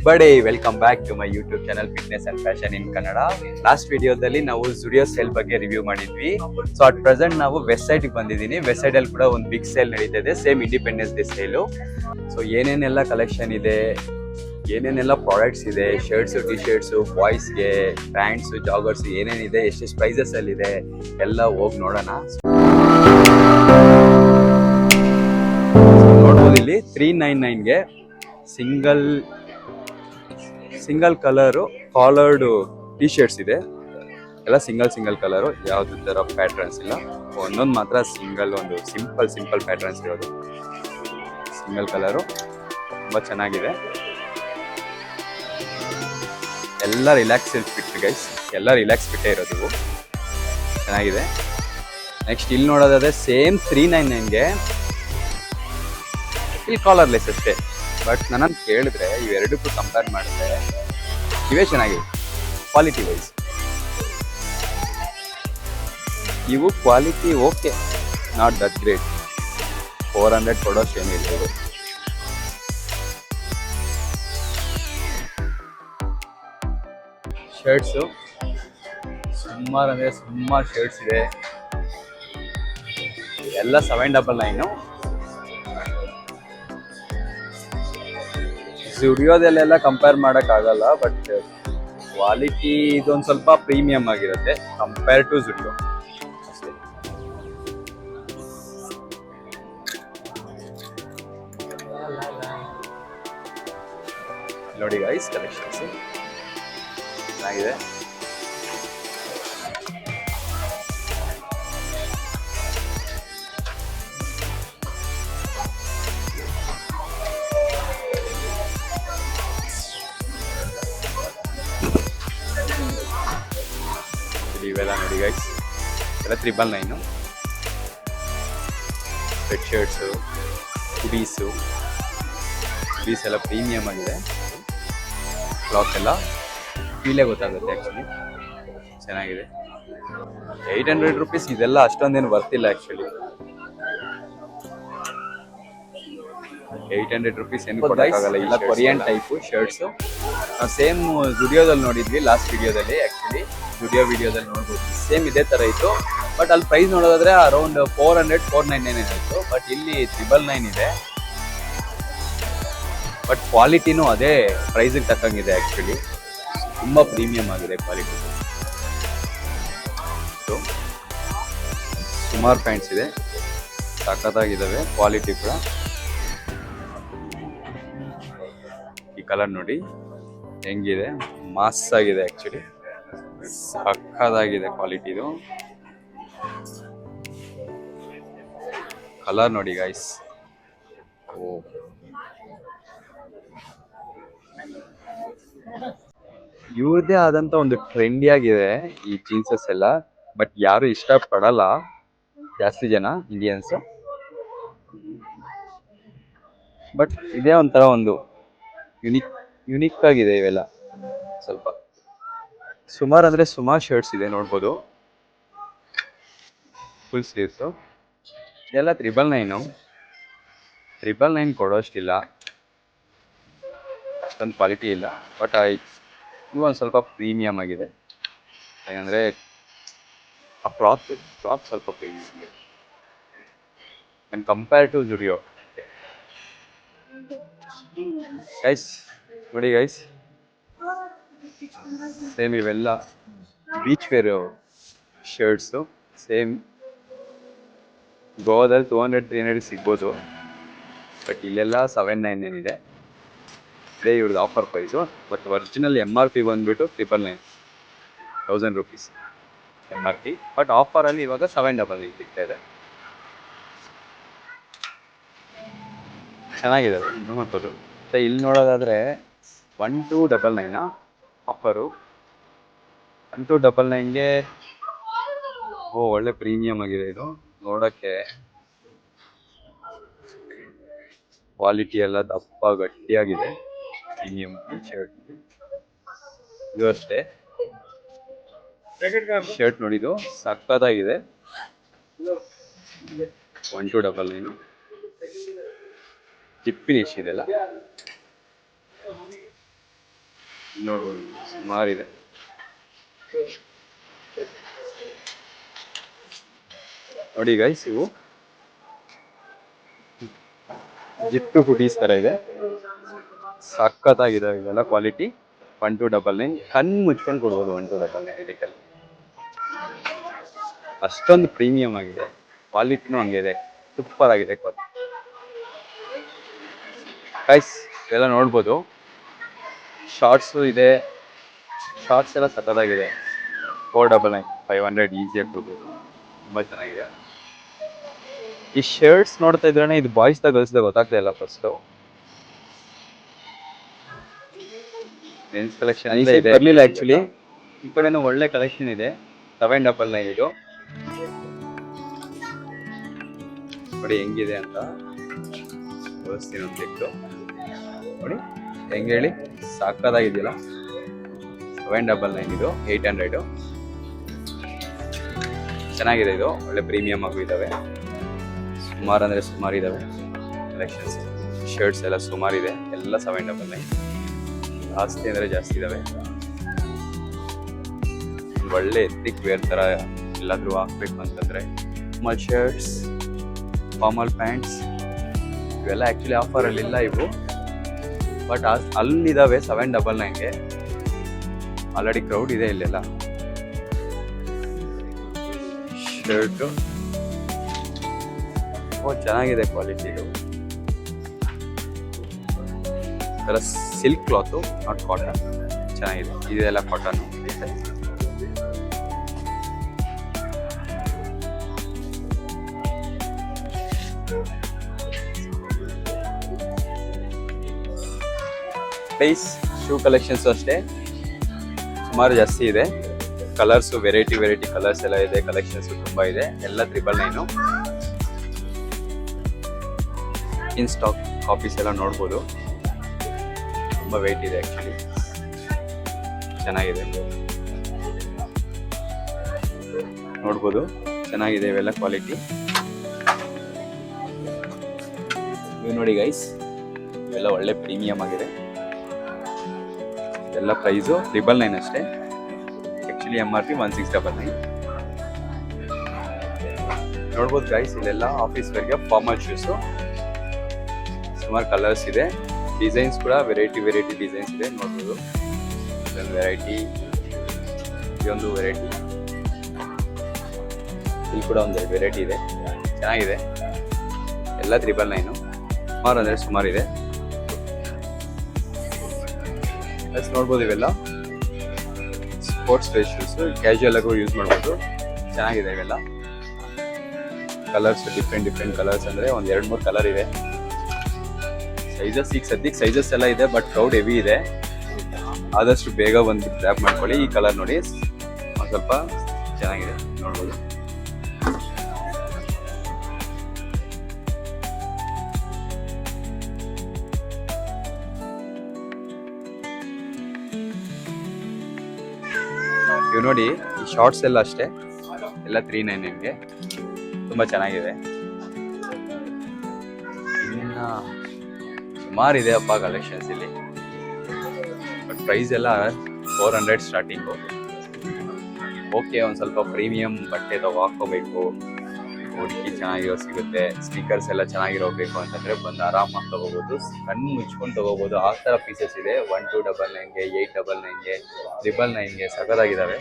Everybody welcome back to my YouTube channel fitness and fashion in Kannada last ವಿಡಿಯೋದಲ್ಲಿ ನಾವು Zudio sale ಬಗ್ಗೆ review ಮಾಡಿದ್ವಿ. So at present ನಾವು Westside ಬಂದಿದ್ದೀನಿ. Website ಅಲ್ಲಿ ಕೂಡ ಒಂದು ಬಿಗ್ ಸೇಲ್ ನಡೀತಾ ಇದೆ same independence day sale so ಏನೇನೆಲ್ಲ ಕಲೆಕ್ಷನ್ ಇದೆ, ಏನೇನೆಲ್ಲ ಪ್ರಾಡಕ್ಟ್ಸ್ ಇದೆ ಶರ್ಟ್ಸ್ ಟಿ ಶರ್ಟ್ಸ್ ಬಾಯ್ಸ್ಗೆ ಪ್ಯಾಂಟ್ಸು ಜಾಗರ್ಸ್ ಏನೇನಿದೆ, ಎಷ್ಟೆಷ್ಟು ಪ್ರೈಸಸ್ ಅಲ್ಲಿ ಇದೆ, ಎಲ್ಲ ಹೋಗಿ ನೋಡೋಣ. ನೋಡ್ಬೋದು ಇಲ್ಲಿ three nine ನೈನ್ಗೆ single single colour collared T shirts ಇದೆ. ಎಲ್ಲ ಸಿಂಗಲ್ ಸಿಂಗಲ್ ಕಲರು, ಯಾವ್ದು ಥರ ಪ್ಯಾಟ್ರನ್ಸ್ ಇಲ್ಲ. ಒಂದೊಂದು ಮಾತ್ರ ಸಿಂಗಲ್, ಒಂದು ಸಿಂಪಲ್ ಸಿಂಪಲ್ ಪ್ಯಾಟ್ರನ್ಸ್ ಇರೋದು. ಸಿಂಗಲ್ ಕಲರು, ತುಂಬ ಚೆನ್ನಾಗಿದೆ. ಎಲ್ಲ ರಿಲ್ಯಾಕ್ಸ್ ಫಿಟ್ ಗೈಸ್ ಎಲ್ಲ ರಿಲ್ಯಾಕ್ಸ್ ಫಿಟ್ಟೇ ಇರೋದು ಇವು. ಚೆನ್ನಾಗಿದೆ. ನೆಕ್ಸ್ಟ್ ಇಲ್ಲಿ ನೋಡೋದಾದ್ರೆ ಸೇಮ್ ತ್ರೀ ನೈನ್ ನೈನ್ಗೆ ಇಲ್ಲಿ ಕಾಲರ್ಲೆಸ್ ಅಷ್ಟೇ. ಬಟ್ ನನ್ನನ್ನು ಕೇಳಿದ್ರೆ ಇವೆರಡಕ್ಕೂ ಕಂಪೇರ್ ಮಾಡಿದ್ರೆ ಇವೇ ಚೆನ್ನಾಗಿದೆ ಕ್ವಾಲಿಟಿ ವೈಸ್ ಇವು quality okay not that great four hundred ಕೊಡೋಷ್ಟು ಇವು ಶರ್ಟ್ಸು ಸುಮಾರು ಅಂದರೆ ಸುಮಾರು ಶರ್ಟ್ಸ್ ಇದೆ. ಎಲ್ಲ ಸೆವೆನ್ ಡಬಲ್ ನೈನು ಸ್ಟುಡಿಯೋದಲ್ಲೆಲ್ಲ ಕಂಪೇರ್ ಮಾಡೋಕ್ಕಾಗಲ್ಲ ಬಟ್ ಕ್ವಾಲಿಟಿ ಇದೊಂದು ಸ್ವಲ್ಪ ಪ್ರೀಮಿಯಂ ಆಗಿರುತ್ತೆ ಕಂಪೇರ್ ಟು ಜುಡಿಯೋ ನೋಡಿ ಗೈಸ್ ಕಲೆಕ್ಷನ್ಸ್ ಚೆನ್ನಾಗಿದೆ. Triple nine. Red shirts hoodies hoodies ಎಲ್ಲ ಪ್ರೀಮಿಯಮ್ ಆಗಿದೆ. ಕ್ಲಾತ್ ಎಲ್ಲ ಫೀಲೇ ಗೊತ್ತಾಗುತ್ತೆ ಆ್ಯಕ್ಚುಲಿ ಚೆನ್ನಾಗಿದೆ. ಏಯ್ಟ್ ಹಂಡ್ರೆಡ್ ರುಪೀಸ್ ಇದೆಲ್ಲ ಅಷ್ಟೊಂದೇನು ಬರ್ತಿಲ್ಲ ಆ್ಯಕ್ಚುಲಿ ಏಯ್ಟ್ ಹಂಡ್ರೆಡ್ ರುಪೀಸ್ ಏನು ಕೊಡೋಕ್ಕಾಗಲ್ಲ ಇಲ್ಲ ಕೊರಿಯನ್ ಟೈಪು ಶರ್ಟ್ಸು ನಾವು ಸೇಮ್ ವಿಡಿಯೋದಲ್ಲಿ ನೋಡಿದ್ವಿ ಲಾಸ್ಟ್ ವಿಡಿಯೋದಲ್ಲಿ ಆ್ಯಕ್ಚುಲಿ ವಿಡಿಯೋ ವಿಡಿಯೋದಲ್ಲಿ ನೋಡ್ಬೋದು. ಸೇಮ್ ಇದೇ ಥರ ಇತ್ತು. ಬಟ್ ಅಲ್ಲಿ ಪ್ರೈಸ್ ನೋಡೋದಾದ್ರೆ around four hundred four nine nine ಆಯಿತು ಬಟ್ ಇಲ್ಲಿ ತ್ರಿಬಲ್ ನೈನ್ ಇದೆ. ಬಟ್ ಕ್ವಾಲಿಟಿನೂ ಅದೇ ಪ್ರೈಸಿಗೆ ತಕ್ಕಂಗಿದೆ ಆ್ಯಕ್ಚುಲಿ ತುಂಬ ಪ್ರೀಮಿಯಂ ಆಗಿದೆ ಕ್ವಾಲಿಟಿ ಸುಮಾರು ಪ್ಯಾಂಟ್ಸ್ ಇದೆ. ಸಖತ್ತಾಗಿದ್ದಾವೆ ಕ್ವಾಲಿಟಿ ಕೂಡ. ಈ ಕಲರ್ ನೋಡಿ ಹೆಂಗಿದೆ. ಮಾಸ್ ಆಗಿದೆ ಆ್ಯಕ್ಚುಲಿ ಸಕ್ಕದಾಗಿದೆ ಕ್ವಾಲಿಟಿದು ಕಲರ್ ನೋಡಿ ಗೈಸ್ ಓ. ಇವ್ರದೇ ಆದಂತ ಒಂದು ಟ್ರೆಂಡಿ ಆಗಿದೆ ಈ ಜೀನ್ಸಸ್ ಎಲ್ಲ ಬಟ್ ಯಾರು ಇಷ್ಟಪಡಲ್ಲ ಜಾಸ್ತಿ ಜನ ಇಂಡಿಯನ್ಸ್ ಬಟ್ ಇದೇ ಒಂಥರ ಒಂದು ಯುನಿಕ್ ಯುನಿಕ್ ಆಗಿದೆ ಇವೆಲ್ಲ, ಸ್ವಲ್ಪ. ಸುಮಾರು ಅಂದ್ರೆ ಸುಮಾರು ಶರ್ಟ್ಸ್ ಇದೆ ನೋಡ್ಬೋದು. ಫುಲ್ ಸ್ಲೀವ್ಸು ಇದೆಲ್ಲ ತ್ರಿಬಲ್ ನೈನು ತ್ರಿಬಲ್ ನೈನ್ ಕೊಡೋಷ್ಟಿಲ್ಲ. ಅಷ್ಟೊಂದು ಕ್ವಾಲಿಟಿ ಇಲ್ಲ. ಬಟ್ ಇದು ಒಂದು ಸ್ವಲ್ಪ ಪ್ರೀಮಿಯಮ್ ಆಗಿದೆ. ಯಾಕಂದರೆ, ಆ ಕ್ಲಾತ್ ಕ್ಲಾತ್ ಸ್ವಲ್ಪ ಪ್ರೀಮಿಯಮ್ ಆಗಿದೆ. And compare to Zudio guys ನೋಡಿ ಗೈಸ್ ಸೇಮ್ ಇವೆಲ್ಲ. ಬೀಚ್ ವೇರ್ ಶರ್ಟ್ಸು ಸೇಮ್ ಗೋವಾದಲ್ಲಿ ಟೂ ಹಂಡ್ರೆಡ್ ತ್ರೀ ಹಂಡ್ರೆಡ್ ಸಿಗ್ಬೋದು. ಬಟ್ ಇಲ್ಲೆಲ್ಲ ಸೆವೆನ್ ನೈನ್ ನೈನ್ ಇದೆ ಇದೇ ಇವ್ರದ್ದು offer price but original M R P ಬಂದುಬಿಟ್ಟು triple nine thousand rupees M R P but ಆಫರಲ್ಲಿ ಇವಾಗ ಸೆವೆನ್ ಡಬಲ್ ಸಿಗ್ತಾ ಇದೆ. ಚೆನ್ನಾಗಿದೆ ನೋಡ್ಬೋದು ಮತ್ತು ಇಲ್ಲಿ ನೋಡೋದಾದರೆ ಒನ್ ಟು ಡಬಲ್ ನೈನಾ ಆಫರು ಒನ್ ಟು ಡಬಲ್ ನೈನ್ಗೆ ಓ, ಒಳ್ಳೆ ಪ್ರೀಮಿಯಮ್ ಆಗಿದೆ ಇದು. ನೋಡೋಕ್ಕೆ ಕ್ವಾಲಿಟಿ ಎಲ್ಲ ದಪ್ಪ ಗಟ್ಟಿಯಾಗಿದೆ. ಪ್ರೀಮಿಯಮ್ ಶರ್ಟ್ ಇದು ಅಷ್ಟೇ. ಶರ್ಟ್ ನೋಡಿದ್ದು ಸಕ್ಕತ್ತಾಗಿದೆ. ಒನ್ ಟು ಡಬಲ್ ನೈನು ಟಿಪ್ಪಿನಿಶ್ ಇದೆಲ್ಲ ನೋಡ್ಬೋದು. ಸುಮಾರಿದೆ ನೋಡಿ ಗೈಸ್ ಇವು ಜಿಟ್ಟು ಕುಟೀಸ್ ತರ ಇದೆ. ಸಖತ್ತಾಗಿದೆ ಇದೆಲ್ಲ quality one two double nine ಕಣ್ಣು ಮುಚ್ಕೊಂಡು ಕೊಡ್ಬೋದು ಒನ್ ಟು ಡಬಲ್ ನೈನ್ ಅಷ್ಟೊಂದು ಪ್ರೀಮಿಯಂ ಆಗಿದೆ. ಕ್ವಾಲಿಟಿನೂ ಹಂಗಿದೆ ಸೂಪರ್ ಆಗಿದೆ ಗೈಸ್ ಎಲ್ಲ ನೋಡ್ಬೋದು. ಶಾರ್ಟ್ಸು ಇದೆ. ಶಾರ್ಟ್ಸ್ ಎಲ್ಲ ಸಖತ್ತಾಗಿದೆ. Four double nine five hundred ಈಸಿಯಾಗಿ ಕೊಡ್ಬೋದು ತುಂಬ ಚೆನ್ನಾಗಿದೆ. ಈ ಶರ್ಟ್ಸ್ ನೋಡ್ತಾ ಇದ್ರೆ ಇದು ಬಾಯ್ಸ್ ದ ಗರ್ಲ್ಸ್ ದ ಗೊತ್ತಾಗ್ತಾ ಇಲ್ಲ ಫಸ್ಟು ಮೆನ್ಸ್ ಕಲೆಕ್ಷನ್ ಇದೆ. ಬರಲಿಲ್ಲ ಆ್ಯಕ್ಚುಲಿ ಈ ಕಡೆನೂ ಒಳ್ಳೆ ಕಲೆಕ್ಷನ್ ಇದೆ. ಸೆವೆನ್ ಡಬಲ್ ನೈನ್ ಇದು. ನೋಡಿ ಹೆಂಗಿದೆ ಅಂತ. ತೋರಿಸ್ತೀನಿ ಒಂದು ಬಿಟ್ಟು ನೋಡಿ ಹೆಂಗೆ ಹೇಳಿ? ಸಾಕಾಗಿದೆಯಲ್ಲ ಸೆವೆನ್ ಡಬಲ್ ನೈನ್ ಇದು ಏಯ್ಟ್ ಹಂಡ್ರೆಡು ಚೆನ್ನಾಗಿದೆ ಇದು. ಒಳ್ಳೆ ಪ್ರೀಮಿಯಮ್ ಆಗು ಇದ್ದಾವೆ ಸುಮಾರು ಅಂದರೆ ಸುಮಾರು ಇದಾವೆ. ಕಲೆಕ್ಷನ್ಸ್ ಶರ್ಟ್ಸ್ ಎಲ್ಲ ಸುಮಾರು ಇದೆ. ಎಲ್ಲ ಸೆವೆನ್ ಡಬಲ್ ನೈನ್ ಜಾಸ್ತಿ ಅಂದರೆ ಜಾಸ್ತಿ ಇದಾವೆ. ಒಳ್ಳೆ ಎತ್ತಿಕ್ ವೇರ್ ಥರ ಎಲ್ಲಾದರೂ ಹಾಕ್ಬೇಕು ಅಂತಂದರೆ ಮಲ್ ಶರ್ಟ್ಸ್ ಫಾರ್ಮಲ್ ಪ್ಯಾಂಟ್ಸ್ ಇವೆಲ್ಲ ಆ್ಯಕ್ಚುಲಿ ಆಫರಲ್ಲಿಲ್ಲ ಇವು. ಬಟ್ ಅಲ್ಲಿದ್ದಾವೆ ಸೆವೆನ್ ಡಬಲ್ ನೈನ್ಗೆ ಆಲ್ರೆಡಿ ಕ್ರೌಡ್ ಇದೆ ಇಲ್ಲೆಲ್ಲ. ಶರ್ಟು ಓ ಚೆನ್ನಾಗಿದೆ ಕ್ವಾಲಿಟಿ ಇದು. ಸಿಲ್ಕ್ ಕ್ಲಾತು ನಾಟ್ ಕಾಟನ್ ಚೆನ್ನಾಗಿದೆ. ಇದೆಲ್ಲ ಕಾಟನ್ ಪ್ಲೇಸ್ ಶೂ ಕಲೆಕ್ಷನ್ಸ್ ಅಷ್ಟೇ. ಸುಮಾರು ಜಾಸ್ತಿ ಇದೆ. ಕಲರ್ಸು ವೆರೈಟಿ ವೆರೈಟಿ ಕಲರ್ಸ್ ಎಲ್ಲ ಇದೆ ಕಲೆಕ್ಷನ್ಸ್ ತುಂಬಾ ಇದೆ. ಎಲ್ಲ triple nine in stock copies ಎಲ್ಲ ನೋಡ್ಬೋದು. ತುಂಬ ವೆಯ್ಟ್ ಇದೆ ಆ್ಯಕ್ಚುಲಿ ಚೆನ್ನಾಗಿದೆ. ನೋಡ್ಬೋದು. ಚೆನ್ನಾಗಿದೆ ಇವೆಲ್ಲ ಕ್ವಾಲಿಟಿ ಇವು ನೋಡಿ ಗೈಸ್ ಇವೆಲ್ಲ ಒಳ್ಳೆ ಪ್ರೀಮಿಯಂ ಆಗಿದೆ. ಎಲ್ಲ ಪ್ರೈಸು ಟ್ರಿಬಲ್ ನೈನ್ ಅಷ್ಟೇ. Actually M R P one six double nine ನೋಡ್ಬೋದು ಗೈಸ್ ಇಲ್ಲೆಲ್ಲ ಆಫೀಸ್ ವೇರ್ಗೆ ಫಾರ್ಮಲ್ ಶೂಸು ಸುಮಾರು ಕಲರ್ಸ್ ಇದೆ. ಡಿಸೈನ್ಸ್ ಕೂಡ ವೆರೈಟಿ ವೆರೈಟಿ ಡಿಸೈನ್ಸ್ ಇದೆ, ನೋಡ್ಬೋದು. ಇದೊಂದು ವೆರೈಟಿ ಇದೊಂದು ವೆರೈಟಿ ಇಲ್ಲಿ ಕೂಡ ಒಂದು ವೆರೈಟಿ ಇದೆ. ಚೆನ್ನಾಗಿದೆ. ಎಲ್ಲ ತ್ರಿಬಲ್ ನೈನು ಸುಮಾರು ಅಂದರೆ ಸುಮಾರು ಇದೆ. ಪ್ಲಸ್ ನೋಡ್ಬೋದು ಇವೆಲ್ಲ. ಸ್ಪೋರ್ಟ್ಸ್ ವೇರ್ ಶೂಸ್ ಕ್ಯಾಶುಯಲ್ ಆಗು ಯೂಸ್ ಮಾಡ್ಬೋದು. ಚೆನ್ನಾಗಿದೆ ಇವೆಲ್ಲ. ಕಲರ್ಸ್ ಡಿಫ್ರೆಂಟ್ ಡಿಫ್ರೆಂಟ್ ಕಲರ್ಸ್ ಅಂದರೆ ಒಂದು ಎರಡು ಮೂರು ಕಲರ್ ಇವೆ. ಸೈಜಸ್ ಈಗ ಸದ್ಯಕ್ಕೆ ಸೈಜಸ್ ಎಲ್ಲ ಇದೆ ಬಟ್ ಕ್ರೌಡ್ ಹೆವಿ ಇದೆ. ಆದಷ್ಟು ಬೇಗ ಬಂದು ಗ್ರ್ಯಾಪ್ ಮಾಡ್ಕೊಳ್ಳಿ. ಈ ಕಲರ್ ನೋಡಿ, ಒಂದು ಸ್ವಲ್ಪ ಚೆನ್ನಾಗಿದೆ, ನೋಡ್ಬೋದು. ನೋಡಿ, ಈ ಶಾರ್ಟ್ಸ್ ಎಲ್ಲ ಅಷ್ಟೇ. ಎಲ್ಲ ತ್ರೀ ನೈನ್ ನೈನ್ಗೆ ತುಂಬ ಚೆನ್ನಾಗಿದೆ. ಇನ್ನು ಸುಮಾರು ಇದೆ ಅಪ್ಪ ಕಲೆಕ್ಷನ್ಸ್ ಇಲ್ಲಿ. ಬಟ್ ಪ್ರೈಸ್ ಎಲ್ಲ ಫೋರ್ ಹಂಡ್ರೆಡ್ ಸ್ಟಾರ್ಟಿಂಗು ಓಕೆ ಒಂದು ಸ್ವಲ್ಪ ಪ್ರೀಮಿಯಂ ಬಟ್ಟೆ ತಗೋ ಹಾಕೋಬೇಕು ಹುಡುಕಿ ಚೆನ್ನಾಗಿರೋ ಸಿಗುತ್ತೆ. ಸ್ಪೀಕರ್ಸ್ ಎಲ್ಲ ಚೆನ್ನಾಗಿರೋ ಬೇಕು ಅಂತಂದ್ರೆ ಬಂದು ಆರಾಮಾಗಿ ತಗೋಬಹುದು ಕಣ್ಣು ಮುಚ್ಕೊಂಡು ತಗೋಬಹುದು ಆ ತರ ಪೀಸಸ್ ಇದೆ. ಒನ್ ಟು ಡಬಲ್ ನೈನ್ಗೆ ಏಟ್ ಡಬಲ್ ನೈನ್ಗೆ ಟ್ರಿಬಲ್ ನೈನ್ಗೆ ಸಖತ್ತಾಗಿದ್ದಾವೆ.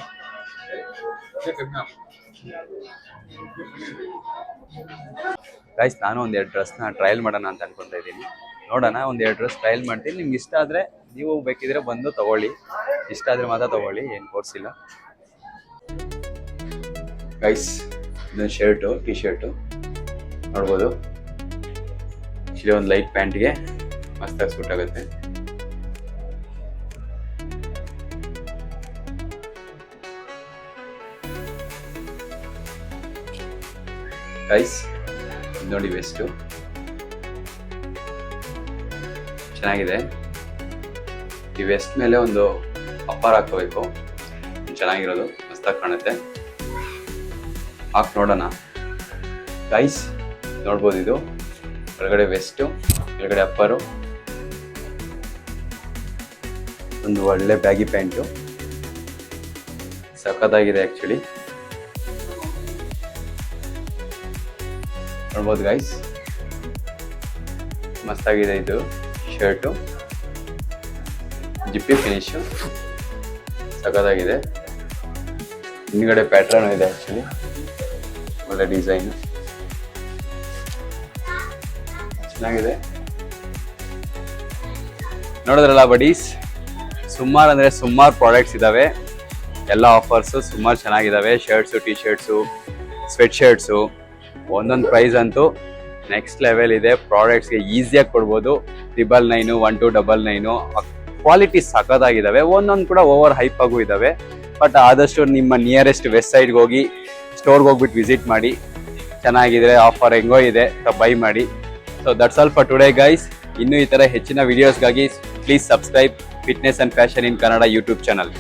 ಗೈಸ್ ನಾನು ಒಂದು ಎರಡು ಡ್ರೆಸ್ನ ಟ್ರಯಲ್ ಮಾಡೋಣ ಅಂತ ಅನ್ಕೊಂತ ಇದ್ದೀನಿ. ನೋಡೋಣ, ಒಂದು ಎರಡು ಡ್ರೆಸ್ ಟ್ರಯಲ್ ಮಾಡ್ತೀನಿ. ನಿಮ್ಗೆ ಇಷ್ಟ ಆದರೆ ನೀವು ಬೇಕಿದ್ರೆ ಬಂದು ತಗೊಳ್ಳಿ. ಇಷ್ಟ ಆದರೆ ಮಾತ್ರ ತಗೊಳ್ಳಿ. ಏನು ಕೋರ್ಸಿಲ್ಲ ಗೈಸ್ ಇದೊಂದು ಶರ್ಟು ಟಿ ಶರ್ಟು ನೋಡ್ಬೋದು. ಇಲ್ಲಿ ಒಂದು ಲೈಟ್ ಪ್ಯಾಂಟ್ಗೆ ಮಸ್ತಾಗಿ ಸೂಟ್ ಆಗುತ್ತೆ. ಗೈಸ್ ನೋಡಿ ವೆಸ್ಟು ಚೆನ್ನಾಗಿದೆ. ಈ ವೆಸ್ಟ್ ಮೇಲೆ ಒಂದು ಅಪ್ಪರ್ ಹಾಕೋಬೇಕು. ಚೆನ್ನಾಗಿರೋದು. ಮಸ್ತಾಗಿ ಕಾಣುತ್ತೆ. ಹಾಕಿ ನೋಡೋಣ. ಗೈಸ್ ನೋಡ್ಬೋದು ಇದು. ಒಳಗಡೆ ವೆಸ್ಟು ಕೆಳಗಡೆ ಅಪ್ಪರು ಒಂದು ಒಳ್ಳೆ ಬ್ಯಾಗಿ ಪ್ಯಾಂಟು ಸಖತ್ತಾಗಿದೆ ಆ್ಯಕ್ಚುಲಿ ನೋಡ್ಬೋದು ಗೈಸ್ ಮಸ್ತಾಗಿದೆ ಇದು ಶರ್ಟು ಜಿಪ್ಪಿ ಫಿನಿಶು ಸಖತ್ತಾಗಿದೆ. ಹಿಂದ್ಗಡೆ ಪ್ಯಾಟ್ರನ್ ಇದೆ ಆ್ಯಕ್ಚುಲಿ ಒಳ್ಳೆ ಡಿಸೈನ್ ಚೆನ್ನಾಗಿದೆ. ನೋಡಿದ್ರಲ್ಲ ಬಡೀಸ್ ಸುಮಾರು ಅಂದರೆ ಸುಮಾರು ಪ್ರಾಡಕ್ಟ್ಸ್ ಇದ್ದಾವೆ ಎಲ್ಲ ಆಫರ್ಸು ಸುಮಾರು ಚೆನ್ನಾಗಿದ್ದಾವೆ shirts T shirts sweatshirts ಒಂದೊಂದು ಪ್ರೈಸ್ ಅಂತೂ ನೆಕ್ಸ್ಟ್ ಲೆವೆಲ್ ಇದೆ. ಪ್ರಾಡಕ್ಟ್ಸ್ಗೆ ಈಸಿಯಾಗಿ ಕೊಡ್ಬೋದು. Triple nine one two double nine quality ಸಖತ್ತಾಗಿದ್ದಾವೆ ಒಂದೊಂದು ಕೂಡ ಓವರ್ ಹೈಪ್ ಆಗು ಇದ್ದಾವೆ ಬಟ್ ಆದಷ್ಟು ನಿಮ್ಮ ನಿಯರೆಸ್ಟ್ ವೆಬ್ಸೈಟ್ಗೆ ಹೋಗಿ ಸ್ಟೋರ್ಗೆ ಹೋಗ್ಬಿಟ್ಟು ವಿಸಿಟ್ ಮಾಡಿ, ಚೆನ್ನಾಗಿದ್ರೆ ಆಫರ್ ಹೆಂಗೋ ಇದೆ ಸೊ ಬೈ ಮಾಡಿ. So that's all for today guys ಇನ್ನು ಈ ಥರ ಹೆಚ್ಚಿನ ವಿಡಿಯೋಸ್ಗಾಗಿ please subscribe fitness and fashion in Kannada YouTube channel